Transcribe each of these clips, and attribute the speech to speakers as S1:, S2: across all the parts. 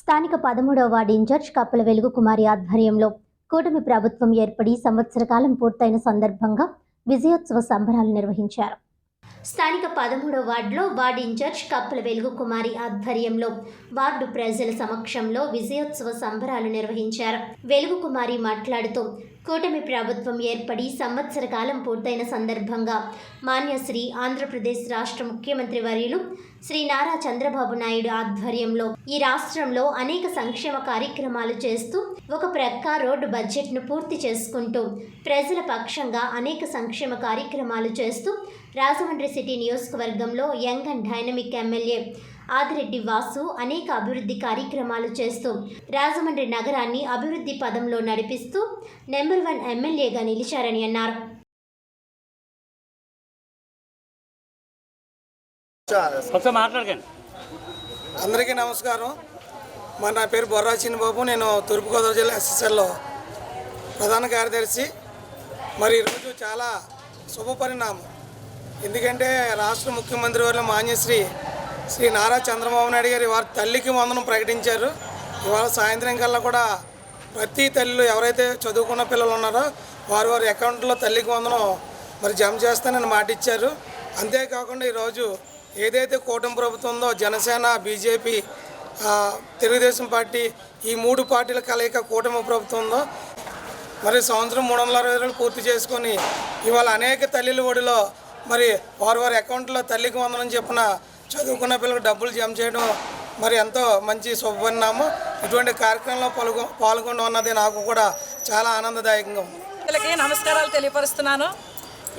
S1: స్థానిక పదమూడవ ward incharge కప్పల వెలుగు కుమారి ఆధ్వర్యంలో కూటమి ప్రభుత్వం ఏర్పడి సంవత్సర కాలం పూర్తయిన సందర్భంగా విజయోత్సవ సంబరాలు నిర్వహించారు. స్థానిక పదమూడవ వార్డులో వార్డు ఇన్ఛార్జ్ కప్పల వెలుగు కుమారి ఆధ్వర్యంలో వార్డు ప్రజల సమక్షంలో విజయోత్సవ సంబరాలు నిర్వహించారు. వెలుగు కుమారి మాట్లాడుతూ కూటమి ప్రభుత్వం ఏర్పడి సంవత్సర కాలం పూర్తయిన సందర్భంగా మాన్యశ్రీ ఆంధ్రప్రదేశ్ రాష్ట్ర ముఖ్యమంత్రి వర్యులు శ్రీ నారా చంద్రబాబు నాయుడు ఆధ్వర్యంలో ఈ రాష్ట్రంలో అనేక సంక్షేమ కార్యక్రమాలు చేస్తూ ఒక ప్రక్క రోడ్డు బడ్జెట్ను పూర్తి చేసుకుంటూ ప్రజల పక్షంగా అనేక సంక్షేమ కార్యక్రమాలు చేస్తూ రాజమండ్రి సిటీ నియోజకవర్గంలో young and dynamic MLA Adireddy Vasu అనేక అభివృద్ధి కార్యక్రమాలు చేస్తూ రాజమండ్రి నగరాన్ని అభివృద్ధి పదంలో నడిపిస్తూ నెంబర్ వన్ ఎమ్మెల్యేగా నిలిచారని అన్నారు.
S2: అందరికీ నమస్కారం. మా నా పేరు బొర్రా చిన్నబాబు. నేను తూర్పుగోదావరి జిల్లా ఎస్ఎస్ఎల్లో ప్రధాన కార్యదర్శి. మరి ఈరోజు చాలా శుభ పరిణామం ఎందుకంటే రాష్ట్ర ముఖ్యమంత్రి వారి మాన్యశ్రీ శ్రీ నారా చంద్రబాబు నాయుడు గారు వారి తల్లికి వందనం ప్రకటించారు. ఇవాళ సాయంత్రం కల్లా కూడా ప్రతి తల్లిలో ఎవరైతే చదువుకున్న పిల్లలు ఉన్నారో వారి వారి అకౌంట్లో తల్లికి వందనం మరి జమ చేస్తానని మాట ఇచ్చారు. అంతేకాకుండా ఈరోజు ఏదైతే కూటమి ప్రభుత్వం ఉందో జనసేన బీజేపీ తెలుగుదేశం పార్టీ ఈ మూడు పార్టీల కలయిక కూటమి ప్రభుత్వం ఉందో మరి సంవత్సరం మూడు వందల అరవై రోజులు పూర్తి చేసుకొని ఇవాళ అనేక తల్లిల ఒడిలో మరి వారి వారి అకౌంట్లో తల్లికి వందనం చెప్పిన చదువుకున్న పిల్లలకు డబ్బులు జమ చేయడం మరి ఎంతో మంచి శుభపరిణామం ఇటువంటి కార్యక్రమంలో పాల్గొ పాల్గొనడం ఉన్నది నాకు కూడా చాలా ఆనందదాయకంగా ఉంది.
S3: పిల్లలకి నమస్కారాలు తెలియపరుస్తున్నాను.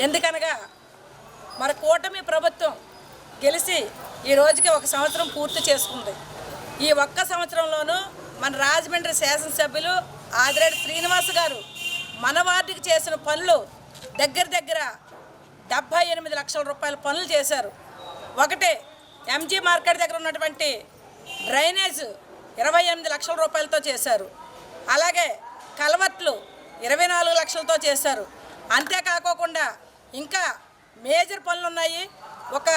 S3: ఎందుకనగా మన కూటమి ప్రభుత్వం గెలిచి ఈ రోజుకి ఒక సంవత్సరం పూర్తి చేసుకుంది. ఈ ఒక్క సంవత్సరంలోనూ మన రాజమండ్రి శాసనసభ్యులు ఆదిరెడ్డి శ్రీనివాస్ గారు మన వార్డుకి చేసిన పనులు దగ్గర దగ్గర డెబ్భై ఎనిమిది లక్షల రూపాయల పనులు చేశారు. ఒకటే ఎంజీ మార్కెట్ దగ్గర ఉన్నటువంటి డ్రైనేజ్ ఇరవై ఎనిమిది లక్షల రూపాయలతో చేశారు. అలాగే కలవట్లు ఇరవై నాలుగు లక్షలతో చేశారు. అంతేకాకోకుండా ఇంకా మేజర్ పనులు ఉన్నాయి. ఒక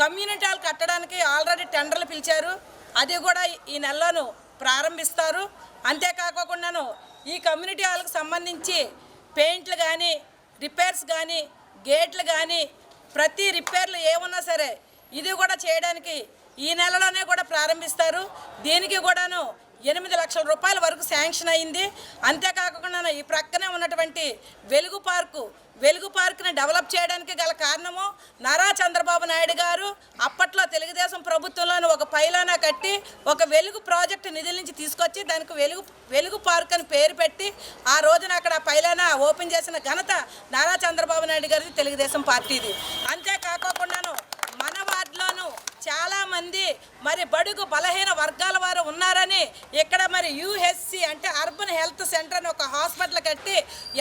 S3: కమ్యూనిటీ హాల్ కట్టడానికి ఆల్రెడీ టెండర్లు పిలిచారు. అది కూడా ఈ నెలలోను ప్రారంభిస్తారు. అంతేకాకోకుండాను ఈ కమ్యూనిటీ హాల్కి సంబంధించి పెయింట్లు కానీ రిపేర్స్ కానీ గేట్లు కానీ ప్రతి రిపేర్లు ఏమున్నా సరే ఇది కూడా చేయడానికి ఈ నెలలోనే కూడా ప్రారంభిస్తారు. దీనికి కూడాను ఎనిమిది లక్షల రూపాయల వరకు శాంక్షన్ అయింది. అంతేకాకుండా ఈ ప్రక్కనే ఉన్నటువంటి వెలుగు పార్కు వెలుగు పార్క్ని డెవలప్ చేయడానికి గల కారణము నారా చంద్రబాబు నాయుడు గారు. అప్పట్లో తెలుగుదేశం ప్రభుత్వంలోని ఒక పైలానా కట్టి ఒక వెలుగు ప్రాజెక్టు నిధుల నుంచి తీసుకొచ్చి దానికి వెలుగు వెలుగు పార్క్ అని పేరు పెట్టి ఆ రోజున అక్కడ పైలానా ఓపెన్ చేసిన ఘనత నారా చంద్రబాబు నాయుడు గారిది తెలుగుదేశం పార్టీది. అంతే మన వార్డులోను చాలా మంది మరి బడుగు బలహీన వర్గాల వారు ఉన్నారని ఇక్కడ మరి యూహెచ్సి అంటే అర్బన్ హెల్త్ సెంటర్ అని ఒక హాస్పిటల్ కట్టి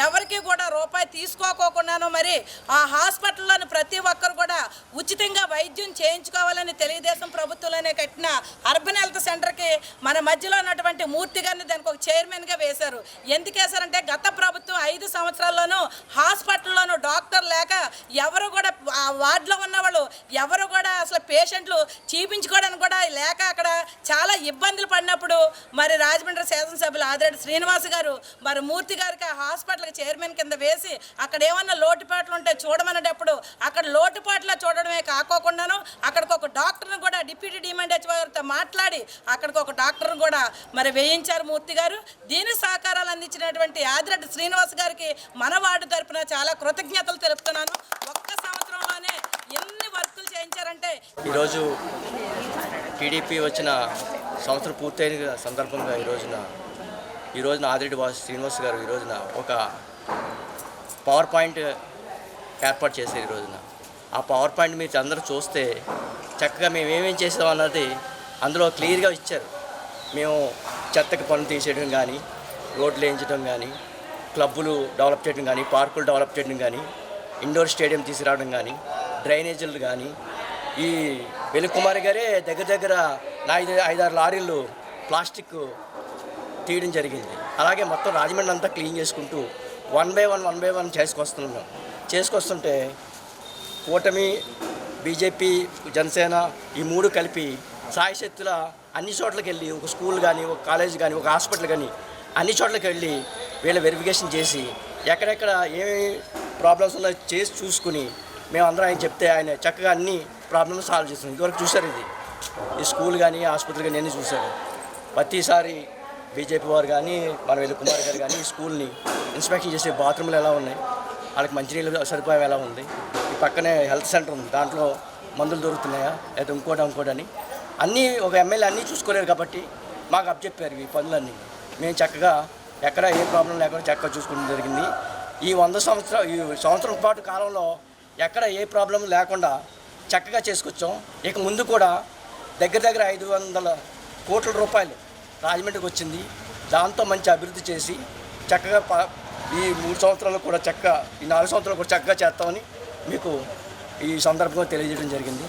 S3: ఎవరికి కూడా రూపాయి తీసుకోకోకుండాను మరి ఆ హాస్పిటల్లోని ప్రతి ఒక్కరు కూడా ఉచితంగా వైద్యం చేయించుకోవాలని తెలుగుదేశం ప్రభుత్వంలోనే కట్టిన అర్బన్ హెల్త్ సెంటర్కి మన మధ్యలో ఉన్నటువంటి మూర్తి గారిని దానికి ఒక చైర్మన్గా వేశారు. ఎందుకు వేశారంటే గత ప్రభుత్వం ఐదు సంవత్సరాల్లోనూ హాస్పిటల్లోనూ డాక్టర్ లేక ఎవరు కూడా ఆ వార్డులో ఉన్నవాళ్ళు ఎవరు కూడా అసలు పేషెంట్లు చూపించుకోవడానికి కూడా లేక అక్కడ చాలా ఇబ్బందులు పడినప్పుడు మరి రాజమండ్రి శాసనసభ్యులు ఆదిరెడ్డి శ్రీనివాస్ గారు మరి మూర్తి గారికి ఆ హాస్పిటల్కి చైర్మన్ కింద వేసి అక్కడ ఏమన్నా లోటుపాట్లు ఉంటే చూడమనేటప్పుడు అక్కడ లోటుపాట్ల చూడడమే కాకోకుండాను అక్కడికి ఒక డాక్టర్ని కూడా డిప్యూటీ డిమాండ్ వారితో మాట్లాడి అక్కడికి ఒక డాక్టర్ని కూడా మరి వేయించారు మూర్తి గారు. దీని సహకారాలు అందించినటువంటి ఆదిరెడ్డి శ్రీనివాస్ గారికి మన వార్డు తరపున చాలా కృతజ్ఞతలు తెలుపు ఒక్క సంవత్సరంలోనే ఎన్ని వర్కులు చేయించారంటే
S4: ఈరోజు టీడీపీ వచ్చిన సంవత్సరం పూర్తయిన సందర్భంగా ఈ రోజున ఈ రోజున ఆదిరెడ్డి వాసు శ్రీనివాస్ గారు ఈ రోజున ఒక పవర్ పాయింట్ ఏర్పాటు చేశారు ఈ రోజున. ఆ పవర్ పాయింట్ మీరు అందరూ చూస్తే చక్కగా మేము ఏమేం చేసాం అన్నది అందులో క్లియర్గా ఇచ్చారు. మేము చెత్తకి పనులు తీసేయడం కానీ రోడ్లు వేయించడం కానీ క్లబ్బులు డెవలప్ చేయడం కానీ పార్కులు డెవలప్ చేయడం కానీ ఇండోర్ స్టేడియం తీసుకురావడం కానీ డ్రైనేజీలు కానీ ఈ వెలుకుమారి గారే దగ్గర దగ్గర ఐదు ఐదారు లారీలు ప్లాస్టిక్ తీయడం జరిగింది. అలాగే మొత్తం రాజమండ్రి అంతా క్లీన్ చేసుకుంటూ one by one one by one చేసుకొస్తున్నాం చేసుకొస్తుంటే కూటమి బీజేపీ జనసేన ఈ మూడు కలిపి సాయశక్తుల అన్ని చోట్లకి వెళ్ళి ఒక స్కూల్ కానీ ఒక కాలేజ్ కానీ ఒక హాస్పిటల్ కానీ అన్ని చోట్లకి వెళ్ళి వీళ్ళ వెరిఫికేషన్ చేసి ఎక్కడెక్కడ ఏమేమి ప్రాబ్లమ్స్ ఉన్నాయో చేసి చూసుకుని మేము అందరం ఆయన చెప్తే ఆయన చక్కగా అన్ని ప్రాబ్లమ్స్ సాల్వ్ చేస్తుంది. ఇదివరకు చూశారు ఇది. ఈ స్కూల్ కానీ ఆసుపత్రి కానీ అన్నీ చూశారు. ప్రతిసారి బీజేపీ వారు కానీ మన వెళ్ళి కుమార్ గారు కానీ ఈ స్కూల్ని ఇన్స్పెక్షన్ చేసే బాత్రూమ్లు ఎలా ఉన్నాయి? వాళ్ళకి మంచినీళ్ళు సదుపాయం ఎలా ఉంది? ఈ పక్కనే హెల్త్ సెంటర్ ఉంది. దాంట్లో మందులు దొరుకుతున్నాయా? లేదా ఇంకోటి ఇంకోటి అని. అన్నీ ఒక ఎమ్మెల్యే అన్నీ చూసుకోలేరు కాబట్టి మాకు అప్పచెప్పారు ఈ పనులన్నీ. మేము చక్కగా ఎక్కడ ఏ ప్రాబ్లం లేకుండా చక్కగా చూసుకోవడం జరిగింది. ఈ వంద సంవత్సరం ఈ సంవత్సరం పాటు కాలంలో ఎక్కడ ఏ ప్రాబ్లం లేకుండా చక్కగా చేసుకొచ్చాం. ఇక ముందు కూడా దగ్గర దగ్గర ఐదు వందల కోట్ల రూపాయలు రాజమండ్రికి వచ్చింది. దాంతో మంచి అభివృద్ధి చేసి చక్కగా ఈ మూడు సంవత్సరాలు కూడా చక్కగా ఈ నాలుగు సంవత్సరాలు కూడా చక్కగా చేస్తామని మీకు ఈ సందర్భంగా తెలియజేయడం జరిగింది.